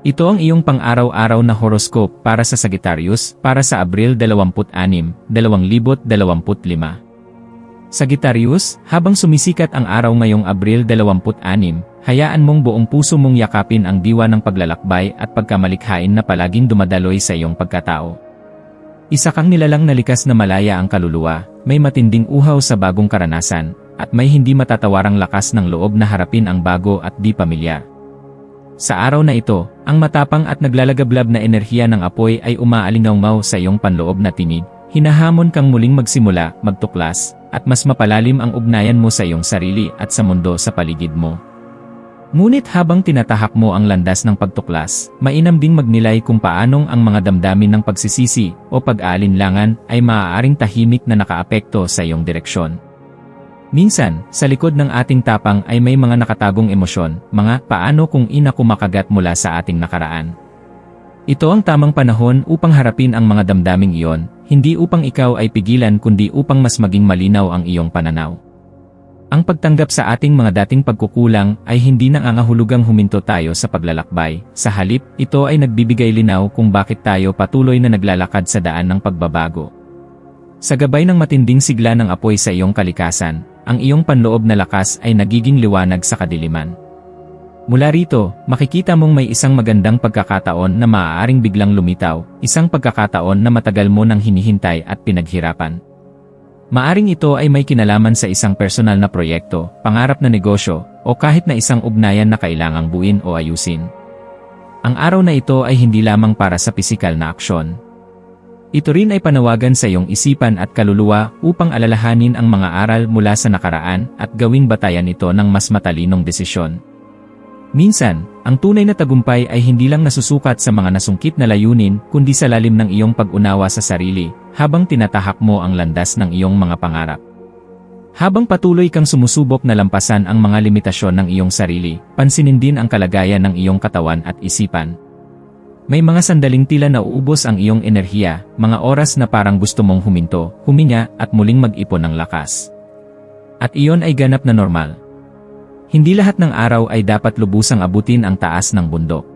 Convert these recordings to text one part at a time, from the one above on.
Ito ang iyong pang-araw-araw na horoscope para sa Sagittarius para sa Abril 26, 2025. Sagittarius, habang sumisikat ang araw ngayong Abril 26, hayaan mong buong puso mong yakapin ang diwa ng paglalakbay at pagkamalikhain na palaging dumadaloy sa iyong pagkatao. Isa kang nilalang na likas na malaya ang kaluluwa, may matinding uhaw sa bagong karanasan, at may hindi matatawarang lakas ng loob na harapin ang bago at di pamilyar. Sa araw na ito, ang matapang at naglalagablab na enerhiya ng apoy ay umaalingaw sa iyong panloob na tinig, hinahamon kang muling magsimula, magtuklas, at mas mapalalim ang ugnayan mo sa iyong sarili at sa mundo sa paligid mo. Ngunit habang tinatahak mo ang landas ng pagtuklas, mainam ding magnilay kung paanong ang mga damdamin ng pagsisisi o pag-aalinlangan ay maaaring tahimik na nakaapekto sa iyong direksyon. Minsan, sa likod ng ating tapang ay may mga nakatagong emosyon, mga paano kung ina kumakagat mula sa ating nakaraan. Ito ang tamang panahon upang harapin ang mga damdaming iyon, hindi upang ikaw ay pigilan kundi upang mas maging malinaw ang iyong pananaw. Ang pagtanggap sa ating mga dating pagkukulang ay hindi nangangahulugang huminto tayo sa paglalakbay, sa halip, ito ay nagbibigay linaw kung bakit tayo patuloy na naglalakad sa daan ng pagbabago. Sa gabay ng matinding sigla ng apoy sa iyong kalikasan, ang iyong panloob na lakas ay nagiging liwanag sa kadiliman. Mula rito, makikita mong may isang magandang pagkakataon na maaaring biglang lumitaw, isang pagkakataon na matagal mo nang hinihintay at pinaghirapan. Maaring ito ay may kinalaman sa isang personal na proyekto, pangarap na negosyo, o kahit na isang ugnayan na kailangang buin o ayusin. Ang araw na ito ay hindi lamang para sa pisikal na aksyon, ito rin ay panawagan sa iyong isipan at kaluluwa upang alalahanin ang mga aral mula sa nakaraan at gawing batayan ito ng mas matalinong desisyon. Minsan, ang tunay na tagumpay ay hindi lang nasusukat sa mga nasungkit na layunin kundi sa lalim ng iyong pag-unawa sa sarili habang tinatahak mo ang landas ng iyong mga pangarap. Habang patuloy kang sumusubok na lampasan ang mga limitasyon ng iyong sarili, pansinin din ang kalagayan ng iyong katawan at isipan. May mga sandaling tila na uubos ang iyong enerhiya, mga oras na parang gusto mong huminto, huminga, at muling mag-ipon ng lakas. At iyon ay ganap na normal. Hindi lahat ng araw ay dapat lubusang abutin ang taas ng bundok.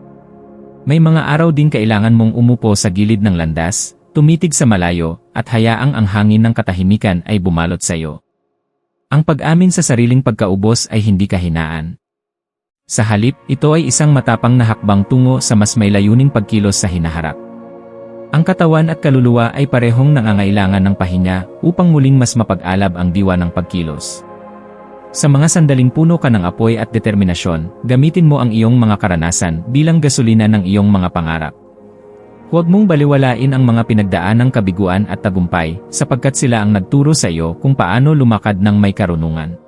May mga araw din kailangan mong umupo sa gilid ng landas, tumitig sa malayo, at hayaang ang hangin ng katahimikan ay bumalot sa iyo. Ang pag-amin sa sariling pagkaubos ay hindi kahinaan. Sa halip, ito ay isang matapang na hakbang tungo sa mas may layuning pagkilos sa hinaharap. Ang katawan at kaluluwa ay parehong nangangailangan ng pahinga upang muling mas mapag-alab ang diwa ng pagkilos. Sa mga sandaling puno ka ng apoy at determinasyon, gamitin mo ang iyong mga karanasan bilang gasolina ng iyong mga pangarap. Huwag mong baliwalain ang mga pinagdaan ng kabiguan at tagumpay sapagkat sila ang nagturo sa iyo kung paano lumakad ng may karunungan.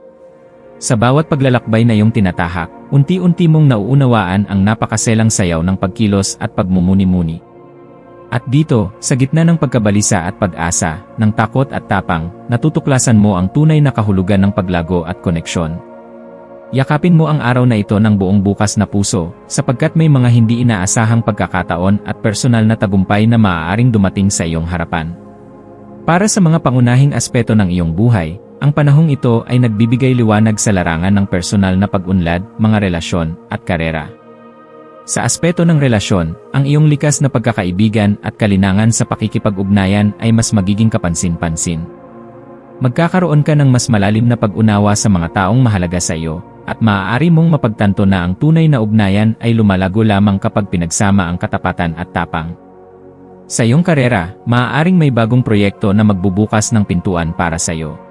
Sa bawat paglalakbay na iyong tinatahak, unti-unti mong nauunawaan ang napakaselang sayaw ng pagkilos at pagmumuni-muni. At dito, sa gitna ng pagkabalisa at pag-asa, ng takot at tapang, natutuklasan mo ang tunay na kahulugan ng paglago at koneksyon. Yakapin mo ang araw na ito ng buong bukas na puso, sapagkat may mga hindi inaasahang pagkakataon at personal na tagumpay na maaaring dumating sa iyong harapan. Para sa mga pangunahing aspeto ng iyong buhay, ang panahong ito ay nagbibigay liwanag sa larangan ng personal na pag-unlad, mga relasyon, at karera. Sa aspeto ng relasyon, ang iyong likas na pagkakaibigan at kalinangan sa pakikipag-ugnayan ay mas magiging kapansin-pansin. Magkakaroon ka ng mas malalim na pag-unawa sa mga taong mahalaga sa iyo, at maaari mong mapagtanto na ang tunay na ugnayan ay lumalago lamang kapag pinagsama ang katapatan at tapang. Sa iyong karera, maaaring may bagong proyekto na magbubukas ng pintuan para sa iyo.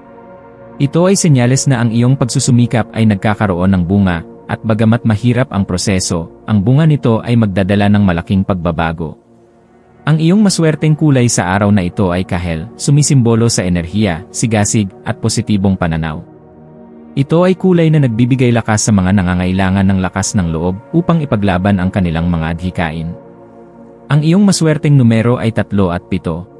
Ito ay senyales na ang iyong pagsusumikap ay nagkakaroon ng bunga, at bagamat mahirap ang proseso, ang bunga nito ay magdadala ng malaking pagbabago. Ang iyong maswerteng kulay sa araw na ito ay kahel, sumisimbolo sa enerhiya, sigasig, at positibong pananaw. Ito ay kulay na nagbibigay lakas sa mga nangangailangan ng lakas ng loob upang ipaglaban ang kanilang mga adhikain. Ang iyong maswerteng numero ay tatlo at pito.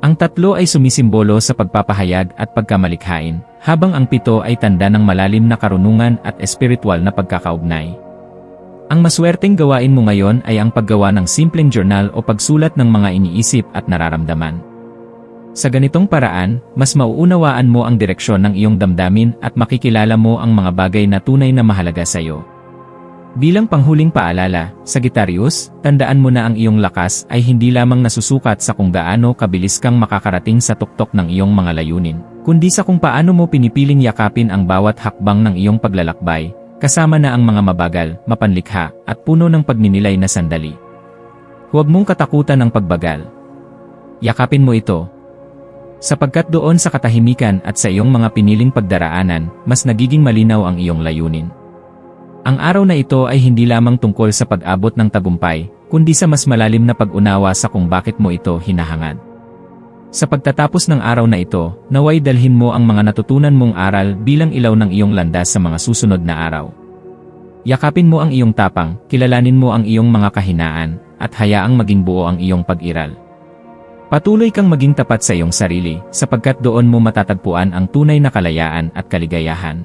Ang tatlo ay sumisimbolo sa pagpapahayag at pagkamalikhain, habang ang pito ay tanda ng malalim na karunungan at espiritual na pagkakaugnay. Ang maswerteng gawain mo ngayon ay ang paggawa ng simpleng journal o pagsulat ng mga iniisip at nararamdaman. Sa ganitong paraan, mas mauunawaan mo ang direksyon ng iyong damdamin at makikilala mo ang mga bagay na tunay na mahalaga sa iyo. Bilang panghuling paalala, Sagittarius, tandaan mo na ang iyong lakas ay hindi lamang nasusukat sa kung gaano kabilis kang makakarating sa tuktok ng iyong mga layunin, kundi sa kung paano mo pinipiling yakapin ang bawat hakbang ng iyong paglalakbay, kasama na ang mga mabagal, mapanlikha, at puno ng pagninilay na sandali. Huwag mong katakutan ang pagbagal. Yakapin mo ito, Sapagkat doon sa katahimikan at sa iyong mga piniling pagdaraanan, mas nagiging malinaw ang iyong layunin. Ang araw na ito ay hindi lamang tungkol sa pag-abot ng tagumpay, kundi sa mas malalim na pag-unawa sa kung bakit mo ito hinahangad. Sa pagtatapos ng araw na ito, naway dalhin mo ang mga natutunan mong aral bilang ilaw ng iyong landas sa mga susunod na araw. Yakapin mo ang iyong tapang, kilalanin mo ang iyong mga kahinaan, at hayaang maging buo ang iyong pag-iral. Patuloy kang maging tapat sa iyong sarili, sapagkat doon mo matatagpuan ang tunay na kalayaan at kaligayahan.